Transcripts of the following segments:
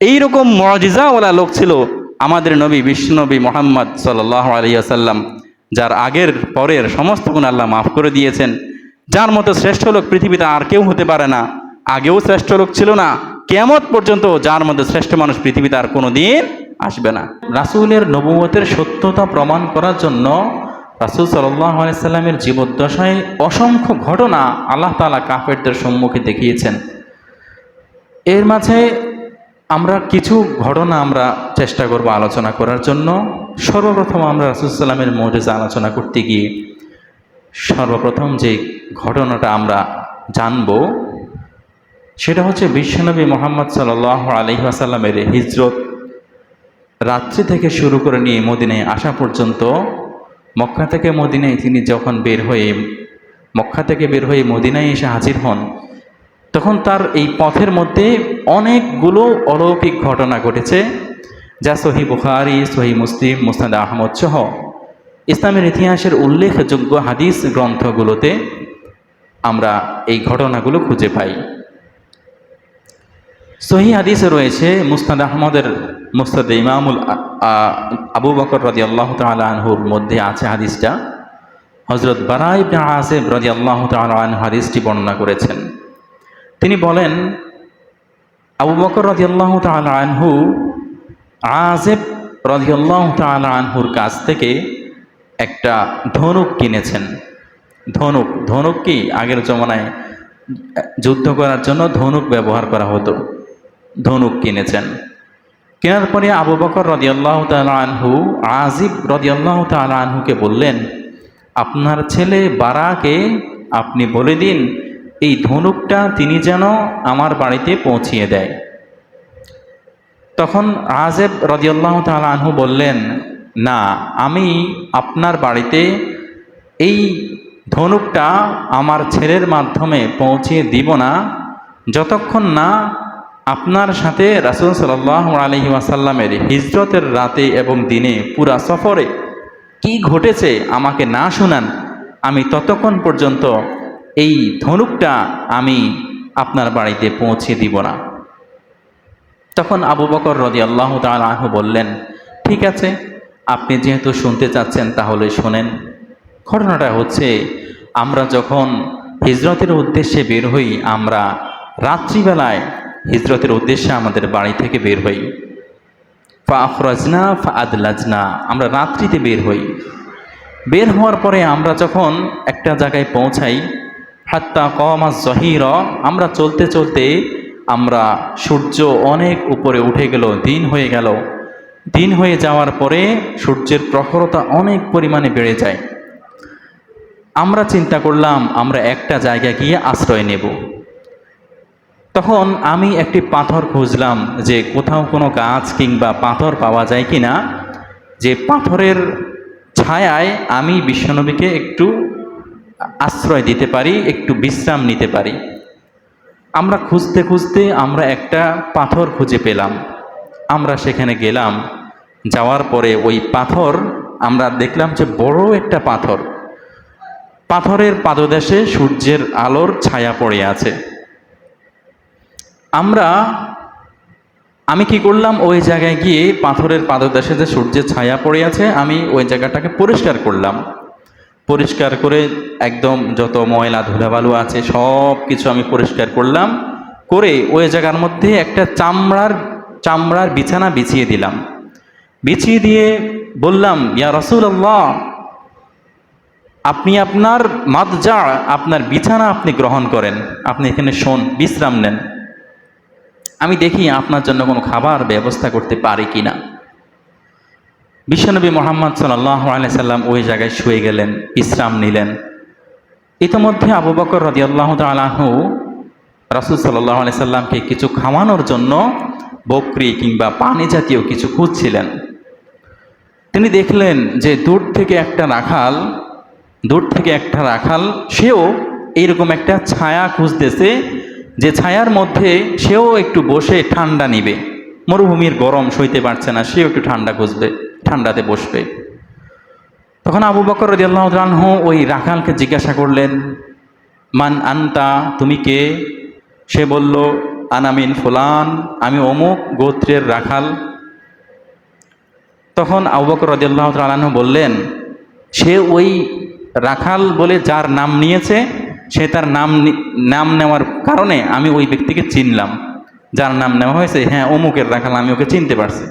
এইরকম মজিজাওয়ালা লোক ছিল আমাদের নবী বিষ্ণুনবী মোহাম্মদ সাল্লাহ আলিয়াসাল্লাম যার আগের, পরের সমস্ত গুণ আল্লাহ মাফ করে দিয়েছেন। যার মতো শ্রেষ্ঠ লোক পৃথিবীতে আর কেউ হতে পারে না। আগেও শ্রেষ্ঠ লোক ছিল না। কেমত পর্যন্ত যার মধ্যে শ্রেষ্ঠ মানুষ পৃথিবীতে আর কোনো দিন আসবে না। রাসূলের নবুয়তের সত্যতা প্রমাণ করার জন্য রাসূল সাল্লাহ আলাইসাল্লামের জীবদ্দশায় অসংখ্য ঘটনা আল্লাহ তাআলা কাফেরদের সম্মুখে দেখিয়েছেন। এর মাঝে আমরা কিছু ঘটনা আমরা চেষ্টা করব আলোচনা করার জন্য। সর্বপ্রথম আমরা রাসূল সাল্লামের মৌজেজা আলোচনা করতে গিয়ে সর্বপ্রথম যে ঘটনাটা আমরা জানব, সেটা হচ্ছে বিশ্বনবী মোহাম্মদ সাল্লাহ আলহি আসাল্লামের হিজরত রাত্রি থেকে শুরু করে নিয়ে মদিনায় আসা পর্যন্ত, মক্কা থেকে মদিনায় তিনি যখন বের হয়ে, মক্কা থেকে বের হয়ে মদিনায় এসে হাজির হন তখন তার এই পথের মধ্যে অনেকগুলো অলৌকিক ঘটনা ঘটেছে, যা সহি বুখারি, সহি মুসলিম মুস্তাদ আহমদ সহ। ইসলামের ইতিহাসের উল্লেখযোগ্য হাদিস গ্রন্থগুলোতে আমরা এই ঘটনাগুলো খুঁজে পাই। সহি হাদিসে রয়েছে মুস্তাদ আহমদের মুস্তাদ ইমামুল আবু বকর রদি আল্লাহ আনহুর মধ্যে আছে হাদিসটা। হজরত বারাই আসেব রদি আল্লাহ আনহু হাদিসটি বর্ণনা করেছেন। তিনি বলেন, আবু বকর রদি আল্লাহ আনহু আজেব রদি আল্লাহ আনহুর কাছ থেকে একটা ধনুক কিনেছেন। ধনুক ধনুক কি? আগের জমানায় যুদ্ধ করার জন্য ধনুক ব্যবহার করা হতো। ধনুক কিনেছেন। কেনার পরে আবু বকর রদিয়াল্লাহ তালা আনহু আজিব রদিয়াল্লাহ তালা আনহুকে বললেন, আপনার ছেলে বারাকে আপনি বলে দিন এই ধনুকটা তিনি যেন আমার বাড়িতে পৌঁছিয়ে দেয়। তখন আজেব রদিয়াল্লাহ তালা বললেন, না, আমি আপনার বাড়িতে এই ধনুকটা আমার ছেলের মাধ্যমে পৌঁছিয়ে দিব না। যতক্ষণ না আপনার সাথে রাসুল সাল্লাহ আলহি ওয়াসাল্লামের হিজরতের রাতে এবং দিনে পুরা সফরে কি ঘটেছে আমাকে না শোনান। আমি ততক্ষণ পর্যন্ত এই ধনুকটা আমি আপনার বাড়িতে পৌঁছে দিব না। তখন আবু বকর রদি আল্লাহ তালাহ বললেন, ঠিক আছে, আপনি যেহেতু শুনতে চাচ্ছেন তাহলে শোনেন। ঘটনাটা হচ্ছে, আমরা যখন হিজরতের উদ্দেশ্যে বের হই, আমরা রাত্রিবেলায় হিজরতের উদ্দেশ্যে আমাদের বাড়ি থেকে বের হই। ফা আফরাজনা ফা আদলাজনা, আমরা রাত্রিতে বের হই। বের হওয়ার পরে আমরা যখন একটা জায়গায় পৌঁছাই হাত্তা কমা জহির, আমরা চলতে চলতে আমরা সূর্য অনেক উপরে উঠে গেল, দিন হয়ে গেল। দিন হয়ে যাওয়ার পরে সূর্যের প্রখরতা অনেক পরিমাণে বেড়ে যায়। আমরা চিন্তা করলাম, আমরা একটা জায়গায় গিয়ে আশ্রয় নেব। তখন আমি একটি পাথর খুঁজলাম যে কোথাও কোনো গাছ কিংবা পাথর পাওয়া যায় কি না যে পাথরের ছায়ায় আমি বিশ্বনবীকে একটু আশ্রয় দিতে পারি, একটু বিশ্রাম নিতে পারি। আমরা খুঁজতে খুঁজতে আমরা একটা পাথর খুঁজে পেলাম। আমরা সেখানে গেলাম, যাওয়ার পরে ওই পাথর, আমরা দেখলাম যে বড় একটা পাথর। পাথরের পাদদেশে সূর্যের আলোর ছায়া পড়ে আছে। আমরা, আমি কি করলাম? ওই জায়গায় গিয়ে পাথরের পাদদেশে যে সূর্যের ছায়া পড়ে আছে, আমি ওই জায়গাটাকে পরিষ্কার করলাম। পরিষ্কার করে একদম যত ময়লা ধুলাবালু আছে সব কিছু আমি পরিষ্কার করলাম, করে ওই জায়গার মধ্যে একটা চামড়ার চামড়ার বিছানা বিছিয়ে দিলাম। বিছিয়ে দিয়ে বললাম, ইয়া রসুল্লাহ আপনি আপনার মাদজা, আপনার বিছানা আপনি গ্রহণ করেন, আপনি এখানে শোন, বিশ্রাম নেন। আমি দেখি আপনার জন্য কোনো খাবার ব্যবস্থা করতে পারি কি না বিশ্বনবী মোহাম্মদ সাল্লাহ সাল্লাম ওই জায়গায় শুয়ে গেলেন, বিশ্রাম নিলেন। ইতিমধ্যে আবু বকর আল্লাহ তালাহু রাসুল সাল্লাহ সাল্লামকে কিছু খাওয়ানোর জন্য বকরি কিংবা পানি জাতীয় কিছু খুঁজছিলেন। তিনি দেখলেন যে দূর থেকে একটা রাখাল, দূর থেকে একটা রাখাল, সেও এইরকম একটা ছায়া খুঁজতেছে, যে ছায়ার মধ্যে সেও একটু বসে ঠান্ডা নিবে। মরুভূমির গরম সইতে পারছে না, সেও একটু ঠান্ডা খুঁজবে। ঠান্ডাতে বসবে। তখন আবু বকর রদিয়াল্লাহ ওই রাখালকে জিজ্ঞাসা করলেন, মান আনতা? তুমি কে? সে বলল আনামিন ফুলান, আমি অমুক গোত্রের রাখাল। তখন আবুবকর রদিয়াল্লাহ তালাহ বললেন, সে ওই রাখাল বলে যার নাম নিয়েছে, সে তার নাম নাম নেওয়ার কারণে আমি ওই ব্যক্তিকে চিনলাম। যার নাম নেওয়া হয়েছে হ্যাঁ অমুকের রাখাল, আমি ওকে চিনতে পারছি।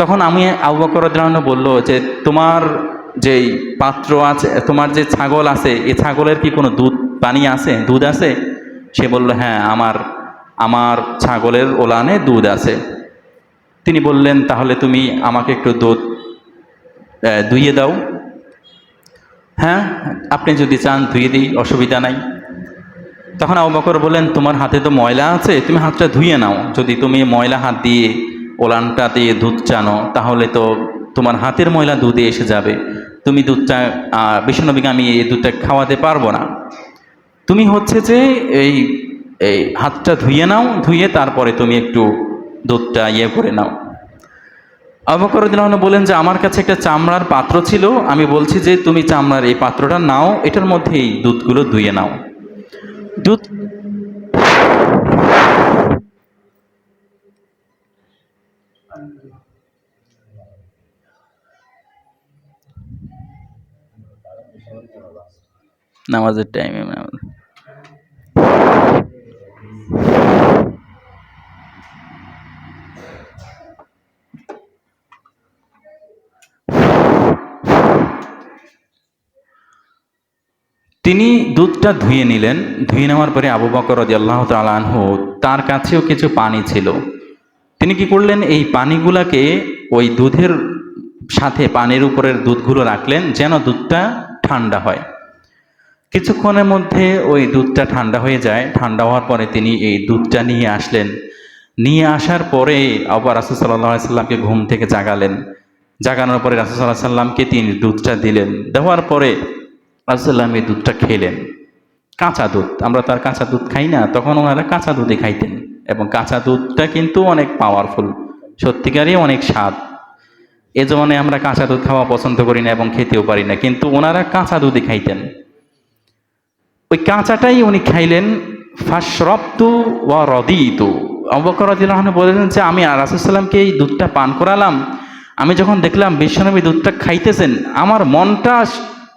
তখন আমি আবু বকর বলল যে, তোমার যেই পাত্র আছে, তোমার যে ছাগল আছে এই ছাগলের কি কোনো দুধ পানি আছে? দুধ আছে? সে বলল হ্যাঁ আমার আমার ছাগলের ওলানে দুধ আছে। তিনি বললেন, তাহলে তুমি আমাকে একটু দুধ ধুইয়ে দাও। হ্যাঁ আপনি যদি চান ধুয়ে দিই, অসুবিধা নাই। তখন আবু বকর বললেন, তোমার হাতে তো ময়লা আছে, তুমি হাতটা ধুয়ে নাও। যদি তুমি ময়লা হাত দিয়ে ওলানটা দিয়ে দুধ চানো, তাহলে তো তোমার হাতের ময়লা দুধে এসে যাবে। তুমি দুধটা বিষ্ণুনবীকে আমি এই দুধটা খাওয়াতে পারব না। তুমি হচ্ছে যে এই এই হাতটা ধুয়ে নাও, ধুয়ে তারপরে তুমি একটু দুধটা ইয়ে করে নাও। আবকর বলেন যে, আমার কাছে একটা চামড়ার পাত্র ছিল। আমি বলছি যে, তুমি চামড়ার এই পাত্রটা নাও, এটার মধ্যে এই দুধগুলো ধুয়ে নাও। দুধ নামাজের টাইমে নামাজ তিনি দুধটা ধুয়ে নিলেন। ধুয়ে নেওয়ার পরে আবু বকর আল্লাহ তালানহ তার কাছেও কিছু পানি ছিল। তিনি কি করলেন? এই পানিগুলাকে ওই দুধের সাথে পানির উপরের দুধগুলো রাখলেন যেন দুধটা ঠান্ডা হয়। কিছুক্ষণের মধ্যে ওই দুধটা ঠান্ডা হয়ে যায়। ঠান্ডা হওয়ার পরে তিনি এই দুধটা নিয়ে আসলেন। নিয়ে আসার পরে আবার রাসুল সাল্লাহ সাল্লামকে ঘুম থেকে জাগালেন। জাগানোর পরে রাসুল সাল্লাহ সাল্লামকে তিনি দুধটা দিলেন। দেওয়ার পরে রাসুল্লাম এই দুধটা খেলেন। কাঁচা দুধ, আমরা তার কাঁচা দুধ খাই না, তখন ওনারা কাঁচা দুধে খাইতেন এবং কাঁচা দুধটা কিন্তু অনেক পাওয়ারফুল সত্যিকারই অনেক স্বাদ। এ জন্য আমরা কাঁচা দুধ খাওয়া পছন্দ করি না এবং খেতেও পারি না, কিন্তু ওনারা কাঁচা দুধে খাইতেন। ওই কাঁচাটাই উনি খাইলেন ফাশরপ্তু ওয়া রদিতু। অবকর বলেছেন যে, আমি রাসুসাল্লামকে এই দুধটা পান করালাম। আমি যখন দেখলাম বিশ্বনবী দুধটা খাইতেছেন, আমার মনটা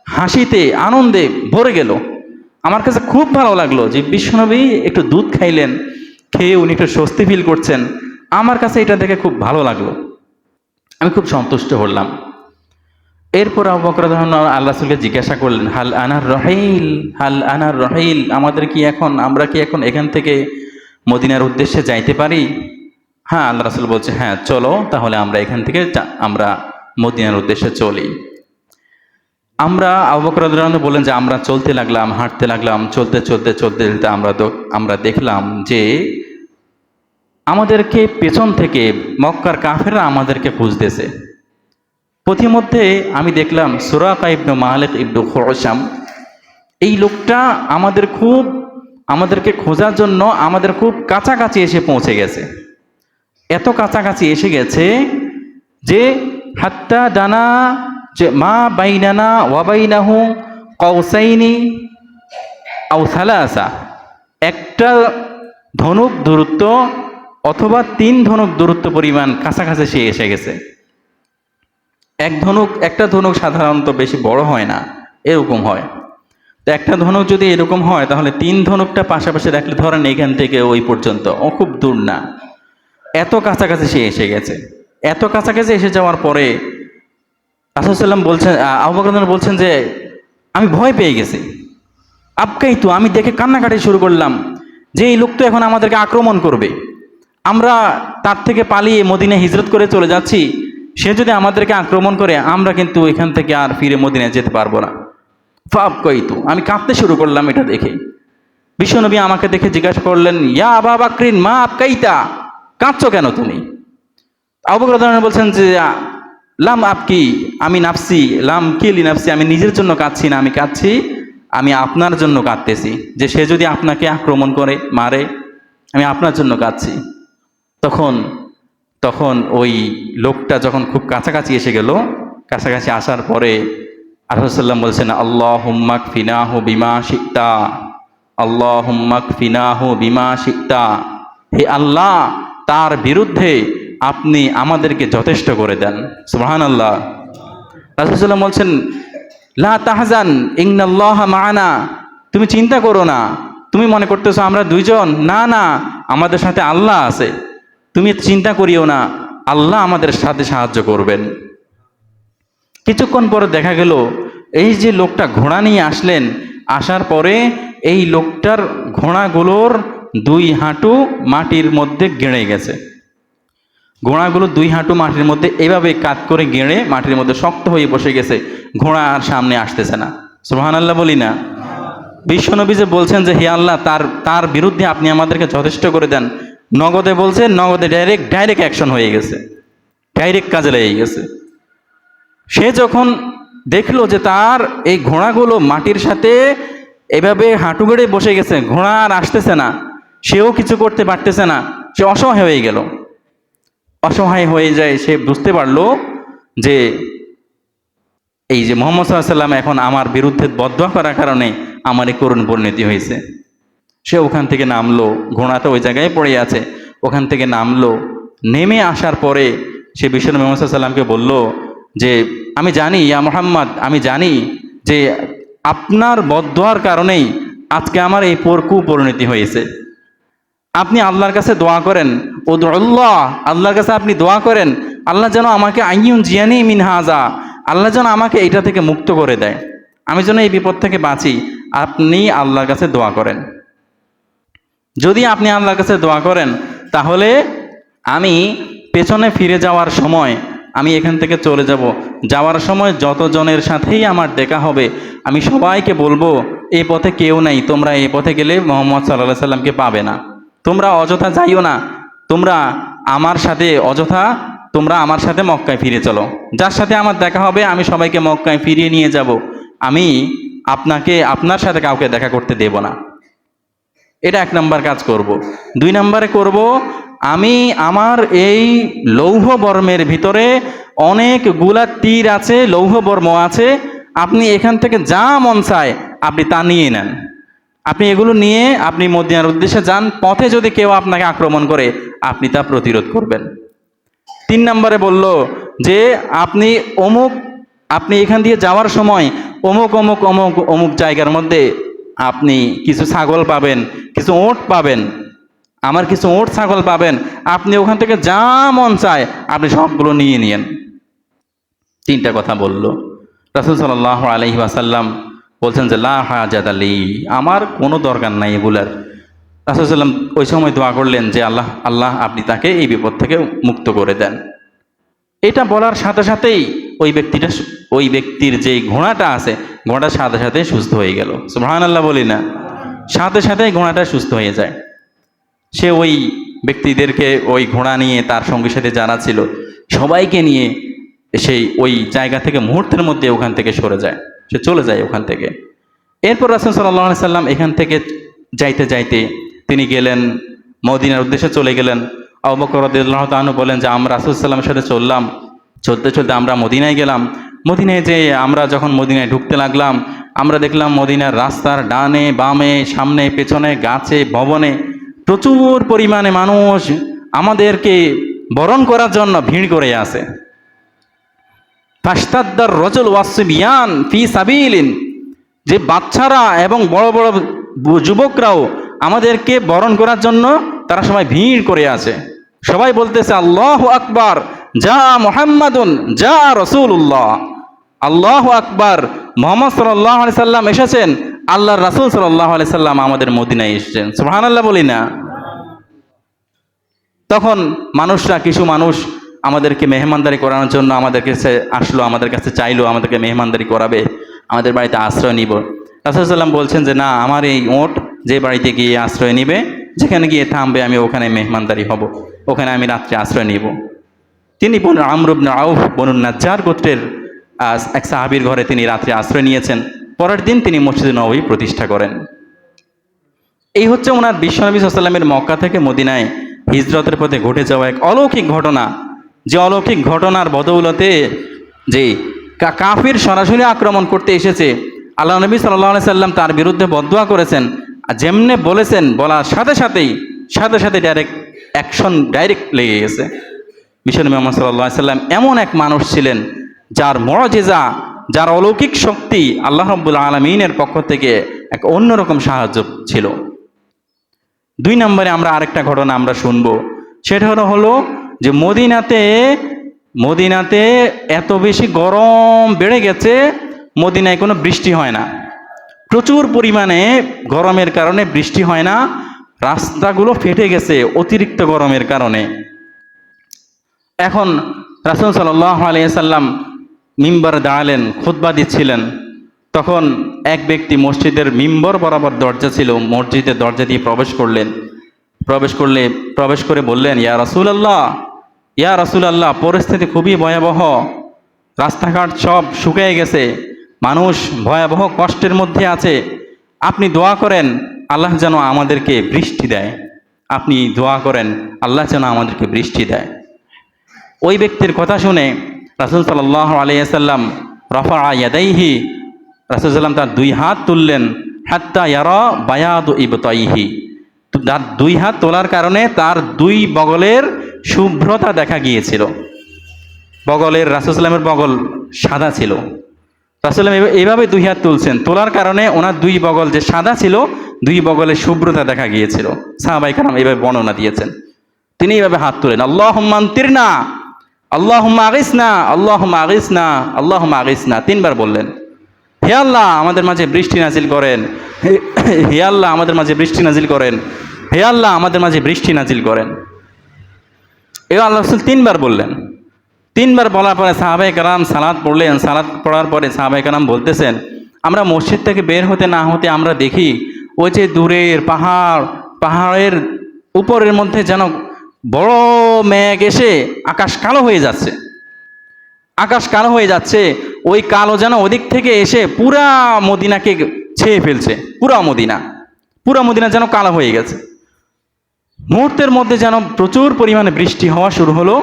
হাসিতে, আনন্দে ভরে গেল। আমার কাছে খুব ভালো লাগল যে, বিশ্বনবী একটু দুধ খাইলেন, খেয়ে উনি একটু স্বস্তি ফিল করছেন। আমার কাছে এটা দেখে খুব ভালো লাগল। আমি খুব সন্তুষ্ট হলাম। এরপর আবু বকর আল্লাহ রাসূলকে জিজ্ঞাসা করলেন, হাল আনার রহিল? হাল আনার রহিল? আমাদের কি এখন, আমরা কি এখন এখান থেকে মদিনার উদ্দেশ্যে যাইতে পারি? হ্যাঁ আল্লাহ রাসূল বলছে হ্যাঁ চলো, তাহলে আমরা এখান থেকে আমরা মদিনার উদ্দেশ্যে চলি। আমরা আবু বকর রাদিয়াল্লাহু বললেন যে, আমরা চলতে লাগলাম, হাঁটতে লাগলাম, চলতে চলতে চলতে চলতে আমরা আমরা দেখলাম যে আমাদেরকে পেছন থেকে মক্কার কাফেররা আমাদেরকে খুঁজতেছে। পথিমধ্যে আমি দেখলাম সুরাকা ইবনু মালিক ইবনু খোরসাম এই লোকটা আমাদের খুব, আমাদেরকে খোঁজার জন্য আমাদের খুব কাছাকাছি এসে পৌঁছে গেছে। এত কাছাকাছি এসে গেছে যে হাত্তা ডানা যে মা বাইনানা ওয়াবাইনাহু কৌসাইনি আউ সালাসা। একটা ধনুক দূরত্ব অথবা তিন ধনুক দূরত্ব পরিমাণ কাছাকাছি সে এসে গেছে। এক ধনুক, একটা ধনুক সাধারণত বেশি বড় হয় না, এরকম হয়। তো একটা ধনুক যদি এরকম হয়, তাহলে তিন ধনুকটা পাশাপাশি রাখলে ধরেন এখান থেকে ওই পর্যন্ত, ও খুব দূর না। এত কাছাকাছি সে এসে গেছে। এত কাছাকাছি এসে যাওয়ার পরে রাসুলসাল্লাম বলছেন আহ্বান বলছেন যে, আমি ভয় পেয়ে গেছি। আপকাই তো আমি দেখে কান্নাকাটি শুরু করলাম যে, এই লোক তো এখন আমাদেরকে আক্রমণ করবে। আমরা তার থেকে পালিয়ে মদিনে হিজরত করে চলে যাচ্ছি। সে যদি আমাদেরকে আক্রমণ করে, আমরা কিন্তু এখান থেকে আর ফিরে মদিনায় যেতে পারব না। ফাপ কইতু, আমি কাঁদতে শুরু করলাম এটা দেখে। বিশ্বনবী আমাকে দেখে জিজ্ঞাসা করলেন, ইয়া আবা বাকরিন, মা আপকাইতা কাঁদছো কেন তুমি? আবুবকর বলছেন যে, লাম আপকি আমি নাফসি, লাম কিলি নাফসি? আমি নিজের জন্য কাঁদছি না, আমি কাঁদছি, আমি আপনার জন্য কাঁদতেছি। যে সে যদি আপনাকে আক্রমণ করে, মারে, আমি আপনার জন্য কাঁদছি। তখন তখন ওই লোকটা যখন খুব কাছাকাছি এসে গেল, কাছাকাছি আসার পরে আরহাম বলছেন আল্লাহ হুম্মাক ফিনাহ বিমা শিক্তা আল্লাহ হুম্মাক ফিনাহ বিমা শিক্তা হে আল্লাহ, তার বিরুদ্ধে আপনি আমাদেরকে যথেষ্ট করে দেন। সুবহান আল্লাহ রাসুসাল্লাম বলছেন, লা তাহজান, ইন্নাল্লাহ মানা। তুমি চিন্তা করো না। তুমি মনে করতেছো আমরা দুইজন? না না, আমাদের সাথে আল্লাহ আছে। তুমি চিন্তা করিও না, আল্লাহ আমাদের সাথে সাহায্য করবেন। কিছুক্ষণ পরে দেখা গেল, এই যে লোকটা ঘোড়া নিয়ে আসলেন, আসার পরে এই লোকটার ঘোড়াগুলোর দুই হাঁটু মাটির মধ্যে গেড়ে গেছে। ঘোড়াগুলো দুই হাঁটু মাটির মধ্যে এভাবে কাত করে গেড়ে মাটির মধ্যে শক্ত হয়ে বসে গেছে, ঘোড়া আর সামনে আসতেছে না। সোহান আল্লাহ বলি না। বিশ্বনবী যে বলছেন যে, হে আল্লাহ, তার তার বিরুদ্ধে আপনি আমাদেরকে যথেষ্ট করে দেন নগদে বলছেন নগদে ডাইরেক্ট ডাইরেক্ট অ্যাকশন হয়ে গেছে। ডাইরেক্ট কাজে লেগে গেছে। সে যখন দেখল যে তার এই ঘোড়াগুলো মাটির সাথে এভাবে হাঁটু গেড়ে বসে গেছে, ঘোড়া আর আসতেছে না, সেও কিছু করতে পারতেছে না, সে অসহায় হয়ে গেল। অসহায় হয়ে যায়, সে বুঝতে পারল যে এই যে মোহাম্মদ সাল্লাম এখন আমার বিরুদ্ধে বদয়া করার কারণে আমার এই করুণ পরিণতি হয়েছে। সে ওখান থেকে নামলো, ঘোড়াটা ওই জায়গায় পড়ে আছে। ওখান থেকে নামলো। নেমে আসার পরে সে বিশ্ব মোহাম্মদ সাল্লামকে বলল যে, আমি জানি, ইয়া মোহাম্মদ, আমি জানি যে আপনার বদোয়ার কারণেই আজকে আমার এই পরকু পরিণতি হয়েছে। আপনি আল্লাহর কাছে দোয়া করেন। ও আল্লাহ আল্লাহর কাছে আপনি দোয়া করেন। আল্লাহ যেন আমাকে আইন জিয়ানি মিনহাজা আল্লাহ যেন আমাকে এটা থেকে মুক্ত করে দেয়। আমি যেন এই বিপদ থেকে বাঁচি। আপনি আল্লাহর কাছে দোয়া করেন। যদি আপনি আল্লাহর কাছে দোয়া করেন, তাহলে আমি পেছনে ফিরে যাওয়ার সময় আমি এখান থেকে চলে যাব। যাওয়ার সময় যতজনের সাথেই আমার দেখা হবে, আমি সবাইকে বলব, এ পথে কেউ নাই, তোমরা এ পথে গেলে মোহাম্মদ সাল্লাহ সাল্লামকে পাবে না। তোমরা অযথা যাইও না, তোমরা আমার সাথে অযথা, তোমরা আমার সাথে মক্কায় ফিরে চলো। যার সাথে আমার দেখা হবে, আমি সবাইকে মক্কায় ফিরিয়ে নিয়ে যাব। আমি আপনাকে, আপনার সাথে কাউকে দেখা করতে দেব না। এটা এক নম্বর কাজ করব। দুই নম্বরে করব, আমি আমার এই লৌহ বর্মের ভিতরে অনেকগুলা তীর আছে লৌহ বর্ম আছে, আপনি এখান থেকে যা মন চায় আপনি তা নিয়ে নেন আপনি এগুলো নিয়ে আপনি মদিনার উদ্দেশ্যে যান, পথে যদি কেউ আপনাকে আক্রমণ করে, আপনি তা প্রতিরোধ করবেন তিন নম্বরে বলল যে আপনি অমুক, আপনি এখান দিয়ে যাওয়ার সময় অমুক অমুক অমুক অমুক জায়গার মধ্যে আপনি কিছু ছাগল পাবেন, কিছু ওট পাবেন। আমার কিছু ওট ছাগল পাবেন। আপনি ওখান থেকে যা মন চায়, আপনি সবগুলো নিয়ে নিয়েন। তিনটা কথা বলল। রাসুল সাল্লাহ আলহি আসাল্লাম বলছেন যে, লা হাজাত আলী আমার কোনো দরকার নাই এগুলার। রাসুল সাল্লাম ওই সময় দোয়া করলেন যে, আল্লাহ আল্লাহ আপনি তাকে এই বিপদ থেকে মুক্ত করে দেন। এটা বলার সাথে সাথেই ওই ব্যক্তিটা, ওই ব্যক্তির যে ঘোড়াটা আছে ঘোড়াটার সাথে সাথে সুস্থ হয়ে গেল। সুবহান আল্লাহ বলি না। সাথে সাথে ঘোড়াটা সুস্থ হয়ে যায়। সে ওই ব্যক্তিদেরকে ওই ঘোড়া নিয়ে তার সঙ্গী সাথে যারা ছিল, সবাইকে নিয়ে সেই ওই জায়গা থেকে মুহূর্তের মধ্যে ওখান থেকে সরে যায়। সে চলে যায় ওখান থেকে। এরপর রাসুল সাল্লাহ সাল্লাম এখান থেকে যাইতে যাইতে তিনি গেলেন, মদিনার উদ্দেশ্যে চলে গেলেন। তাহনু বলেন যে, আমরা রাসুল সাল্লামের সাথে চললাম। চলতে চলতে আমরা মদিনায় গেলাম। মদিনায় যে আমরা যখন মদিনায় ঢুকতে লাগলাম, আমরা দেখলাম মদিনার রাস্তার ডানে, বামে, সামনে, পেছনে, গাছে, ভবনে প্রচুর পরিমাণে মানুষ আমাদেরকে বরণ করার জন্য ভিড় করে আসে ফাস্তাদ্দার রজল ওয়াসিবিয়ান ফি সাবিলিন, যে বাচ্চারা এবং বড় বড় যুবকরাও আমাদেরকে বরণ করার জন্য তারা সবাই ভিড় করে আছে। সবাই বলতেছে, আল্লাহ আকবার! যা মোহাম্মদুন, যা রসুল্লাহ আল্লাহ আকবার। মোহাম্মদ সাল্লাহ আলি সাল্লাম এসেছেন। আল্লাহ রাসুল সাল্লাহ আলি সাল্লাম আমাদের মদিনায় এসেছেন। সুবহান আল্লাহ বলি না। তখন মানুষরা, কিছু মানুষ আমাদেরকে মেহমানদারি করানোর জন্য আমাদের কাছে আসলো, আমাদের কাছে চাইলো, আমাদেরকে মেহমানদারি করাবে, আমাদের বাড়িতে আশ্রয় নিব। রাসুলসাল্লাম বলছেন যে, না, আমার এই ওট যে বাড়িতে গিয়ে আশ্রয় নিবে, যেখানে গিয়ে থামবে, আমি ওখানে মেহমানদারি হব। ওখানে আমি রাত্রে আশ্রয় নিব। তিনি বনু আমরুবন আউফ বনুন নাজ্জার গোত্রের এক সাহাবির ঘরে তিনি রাত্রে আশ্রয় নিয়েছেন। পরের দিন তিনি মসজিদ নবী প্রতিষ্ঠা করেন। এই হচ্ছে ওনার বিশ্বনবী সাল্লামের মক্কা থেকে মদিনায় হিজরতের পথে ঘটে যাওয়া এক অলৌকিক ঘটনা। যে অলৌকিক ঘটনার বদৌলতে যে কাফির সরাসরি আক্রমণ করতে এসেছে, আল্লাহ নবী সাল্লাহ সাল্লাম তার বিরুদ্ধে বদুয়া করেছেন। আর যেমনে বলেছেন, বলার সাথে সাথেই, সাথে সাথে ডাইরেক্ট অ্যাকশন ডাইরেক্ট লেগে গেছে। বিশ্বনবী মোহাম্মদ সাল্লাহ সাল্লাম এমন এক মানুষ ছিলেন যার মরজেজা যার অলৌকিক শক্তি আল্লাহ রব্বুল আলমিনের পক্ষ থেকে এক অন্যরকম সাহায্য ছিল। দুই নম্বরে আমরা আরেকটা ঘটনা আমরা শুনব। সেটা হলো হলো যে মদিনাতে মদিনাতে এত বেশি গরম বেড়ে গেছে, মদিনায় কোনো বৃষ্টি হয় না। প্রচুর পরিমাণে গরমের কারণে বৃষ্টি হয় না, রাস্তাগুলো ফেটে গেছে অতিরিক্ত গরমের কারণে। এখন রাসুল সাল্লাহ আলিয়াল্লাম মিম্বার দাঁড়ালেন, খুতবা দিচ্ছিলেন। তখন এক ব্যক্তি মসজিদের মিম্বর বরাবর দরজা ছিল মসজিদের দরজা দিয়ে প্রবেশ করলেন। প্রবেশ করলে, প্রবেশ করে বললেন, ইয়া রাসুল আল্লাহ ইয়া রাসুল আল্লাহ পরিস্থিতি খুবই ভয়াবহ। রাস্তাঘাট সব শুকিয়ে গেছে। মানুষ ভয়াবহ কষ্টের মধ্যে আছে। আপনি দোয়া করেন, আল্লাহ যেন আমাদেরকে বৃষ্টি দেয়। আপনি দোয়া করেন, আল্লাহ যেন আমাদেরকে বৃষ্টি দেয়। ওই ব্যক্তির কথা শুনে রাসুল সাল্লাহ আলিয়াল্লাম রফা ইয়াদাইহি রাসুল সাল্লাম তার দুই হাত তুললেন, হাত্তা ইয়ারা বায়াদ ইবতাইহি তার দুই হাত তোলার কারণে তার দুই বগলের শুভ্রতা দেখা গিয়েছিল। বগলের রাসুসাল্লামের বগল সাদা ছিল। রাসুল্লাম এইভাবে দুই হাত তুলছেন, তোলার কারণে ওনার দুই বগল যে সাদা ছিল, দুই বগলের শুভ্রতা দেখা গিয়েছিল। সাহাবাই কারাম এইভাবে বর্ণনা দিয়েছেন। তিনি এইভাবে হাত তুলেন আল্লাহ মান্তির না আল্লাহ আগিস না আল্লাহ আগিস না আল্লাহ আগিস না তিনবার বললেন। হে আল্লাহ, আমাদের মাঝে বৃষ্টি নাজিল করেন। হে আল্লাহ, আমাদের মাঝে বৃষ্টি নাজিল করেন। হে আল্লাহ, আমাদের মাঝে বৃষ্টি নাজিল করেন। এ আল্লাহ রসুল তিনবার বললেন। তিনবার বলার পরে সাহাবাই কালাম সালাদ পড়লেন। সালাদ পড়ার পরে সাহাবাই কালাম বলতেছেন, আমরা মসজিদ থেকে বের হতে না হতে আমরা দেখি, ওই যে দূরের পাহাড়, পাহাড়ের উপরের মধ্যে যেন বড় মেঘ এসে আকাশ কালো হয়ে যাচ্ছে। আকাশ কালো হয়ে যাচ্ছে, ওই কালো যেন ওদিক থেকে এসে পুরা মদিনাকে ছেয়ে ফেলছে, পুরা মদিনা। পুরা মদিনা যেন কালো হয়ে গেছে। মুহূর্তের মধ্যে যেন প্রচুর পরিমাণে বৃষ্টি হওয়া শুরু হলো।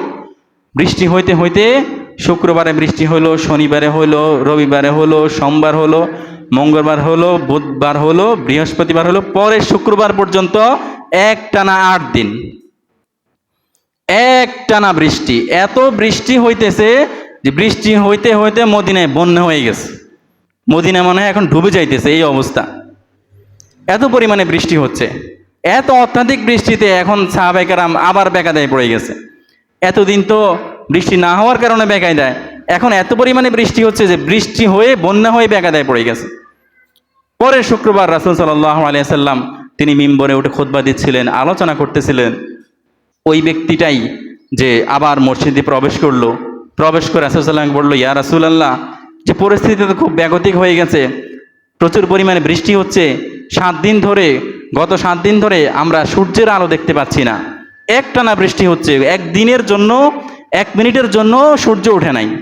বৃষ্টি হইতে হইতে শুক্রবারে বৃষ্টি হলো, শনিবারে হলো, রবিবারে হলো, সোমবার হলো, মঙ্গলবার হলো, বুধবার হলো, বৃহস্পতিবার হলো পরে শুক্রবার পর্যন্ত এক টানা আট দিন। এক টানা বৃষ্টি। এত বৃষ্টি হইতেছে যে বৃষ্টি হইতে হইতে মদিনায় বন্যা হয়ে গেছে। মদিনা মনে এখন ডুবে যাইতেছে এই অবস্থা। এত পরিমাণে বৃষ্টি হচ্ছে। এত অত্যাধিক বৃষ্টিতে এখন সাহাবাইকারাম আবার বেকাদায় পড়ে গেছে। এতদিন তো বৃষ্টি না হওয়ার কারণে বেকায় দেয় এখন এত পরিমাণে বৃষ্টি হচ্ছে যে বৃষ্টি হয়ে, বন্যা হয়ে বেকাদায় পড়ে গেছে। পরে শুক্রবার রাসুল সাল্লাহ আলিয়াল্লাম তিনি মিম্বরে উঠে খোদবা দিচ্ছিলেন, আলোচনা করতেছিলেন। ওই ব্যক্তিটাই যে আবার মসজিদে প্রবেশ করল। প্রবেশ করে রাসুলসাল্লাম বলল, ইয়া রাসুলাল্লাহ, যে পরিস্থিতি তো খুব ব্যাগতিক হয়ে গেছে। প্রচুর পরিমাণে বৃষ্টি হচ্ছে। সাত দিন ধরে, গত সাত দিন ধরে আমরা সূর্যের আলো দেখতে পাচ্ছি না। একটানা বৃষ্টি হচ্ছে। এক দিনের জন্য, এক মিনিটের জন্য সূর্য ওঠে নাই।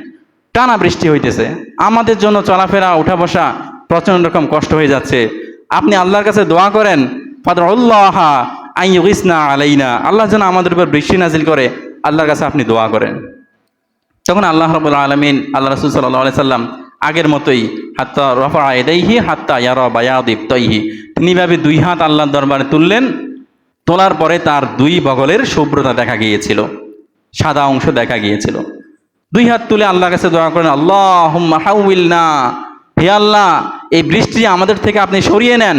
টানা বৃষ্টি হইতেছে। আমাদের জন্য চলাফেরা উঠা বসা প্রচণ্ড রকম কষ্ট হয়ে যাচ্ছে। আপনি আল্লাহর কাছে দোয়া করেন ফাদর আল্লাহ আই ইসনা আলাইনা। আল্লাহ যেন আমাদের উপর বৃষ্টি নাজিল করে, আল্লাহর কাছে আপনি দোয়া করেন। তখন আল্লাহ রবুল আলমিন আল্লাহ রসুল সাল্লাহ সাল্লাম আগের মতোই, হাত্তা রফা এদাইহি হাত্তা ইয়ার বায়াদিব তৈহি তিনি ভাবে দুই হাত আল্লাহর দরবারে তুললেন। তোলার পরে তার দুই বগলের শুভ্রতা দেখা গিয়েছিল, সাদা অংশ দেখা গিয়েছিল। দুই হাত তুলে আল্লাহর কাছে দোয়া করেন আল্লাহ হাউল না হে আল্লাহ, এই বৃষ্টি আমাদের থেকে আপনি সরিয়ে নেন।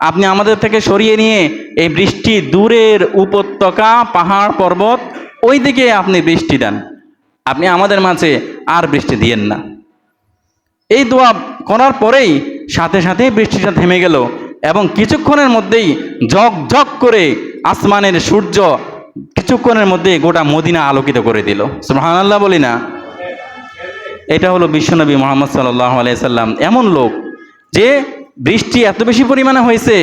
আপনি আমাদের থেকে সরিয়ে নিয়ে এই বৃষ্টি দূরের উপত্যকা, পাহাড়, পর্বত ওই দিকে আপনি বৃষ্টি দেন। আপনি আমাদের মাঝে আর বৃষ্টি দিয়েন না। এই দোয়া করার পরেই সাথে সাথে বৃষ্টিটা থেমে গেল এবং কিছুক্ষণের মধ্যেই ঝক ঝক করে আসমানের সূর্য কিছুক্ষণের মধ্যে গোটা মদিনা আলোকিত করে দিল। সুহান আল্লাহ বলি না। এটা হলো বিশ্বনবী মোহাম্মদ সাল্লাহ আলাইসাল্লাম এমন লোক যে বৃষ্টি এত বেশি পরিমাণে হয়েছে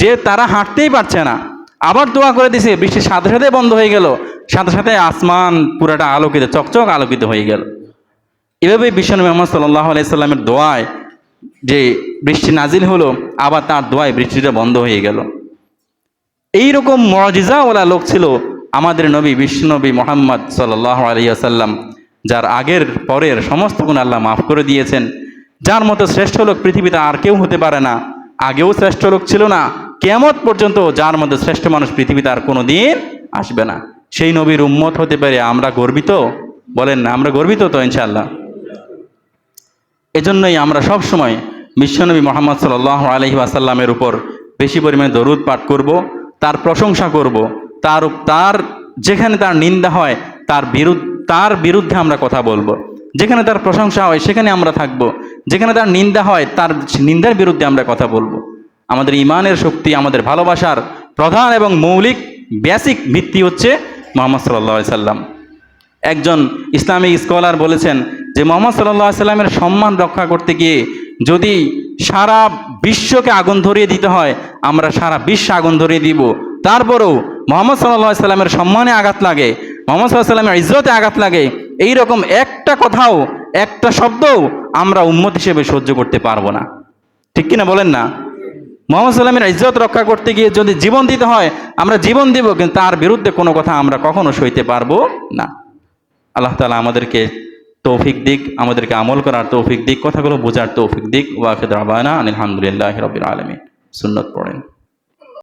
যে তারা হাঁটতেই পারছে না। আবার দোয়া করে দিছে বৃষ্টির সাথে সাথে বন্ধ হয়ে গেল। সাথে সাথে আসমান পুরাটা আলোকিত, চকচক আলোকিত হয়ে গেল। এভাবে বিশ্বনবী মোহাম্মদ সাল্লাহ আলাইসাল্লামের দোয়ায় যে বৃষ্টি নাজিল হলো, আবার তার দোয়ায় বৃষ্টিটা বন্ধ হয়ে গেল। এই এইরকম মজিজাওয়ালা লোক ছিল আমাদের নবী বিশ্বনবী মোহাম্মদ সাল্লাহ আলিয়াসাল্লাম যার আগের পরের সমস্ত গুণ আল্লাহ মাফ করে দিয়েছেন। যার মতো শ্রেষ্ঠ লোক পৃথিবীতে আর কেউ হতে পারে না। আগেও শ্রেষ্ঠ লোক ছিল না কেমত পর্যন্ত যার মধ্যে শ্রেষ্ঠ মানুষ পৃথিবীতে আর কোনো দিন আসবে না। সেই নবীর উম্মত হতে পারে আমরা গর্বিত। বলেন না, আমরা গর্বিত তো ইনশাল্লাহ এজন্যই আমরা সব সময় বিশ্বনবী মোহাম্মদ সাল আলহি আসাল্লামের উপর বেশি পরিমাণে দরুদ পাঠ করব, তার প্রশংসা করব, তার তার যেখানে তার নিন্দা হয়, তার বিরুদ্ধ, তার বিরুদ্ধে আমরা কথা বলব। যেখানে তার প্রশংসা হয়, সেখানে আমরা থাকব। যেখানে তার নিন্দা হয়, তার নিন্দার বিরুদ্ধে আমরা কথা বলব। আমাদের ইমানের শক্তি, আমাদের ভালোবাসার প্রধান এবং মৌলিক বেসিক ভিত্তি হচ্ছে মোহাম্মদ সাল্লা সাল্লাম। একজন ইসলামিক স্কলার বলেছেন যে, মোহাম্মদ সাল্লাহ সাল্লামের সম্মান রক্ষা করতে গিয়ে যদি সারা বিশ্বকে আগুন ধরিয়ে দিতে হয়, আমরা সারা বিশ্ব আগুন ধরিয়ে দিব। তারপরেও মোহাম্মদ সাল্লাহ সাল্লামের সম্মানে আঘাত লাগে, মোহাম্মদ সাল্লাহ সাল্লামের ইজ্জতে আঘাত লাগে। এই রকম একটা কথাও, একটা শব্দও আমরা উম্মত হিসেবে সহ্য করতে পারব না। ঠিক কিনা বলেন না? মোহাম্মদ সাল্লামের ইজ্জত রক্ষা করতে গিয়ে যদি জীবন দিতে হয়, আমরা জীবন দিব, কিন্তু তার বিরুদ্ধে কোনো কথা আমরা কখনো সইতে পারব না। আল্লাহ তালা আমাদেরকে তৌফিক দিক, আমাদেরকে আমল করার তৌফিক দিক, কথাগুলো বোঝার তৌফিক দিক। ওয়াফিদ রাবানা আলহামদুলিল্লাহ রবিল আলমী সুন্নত পড়েন।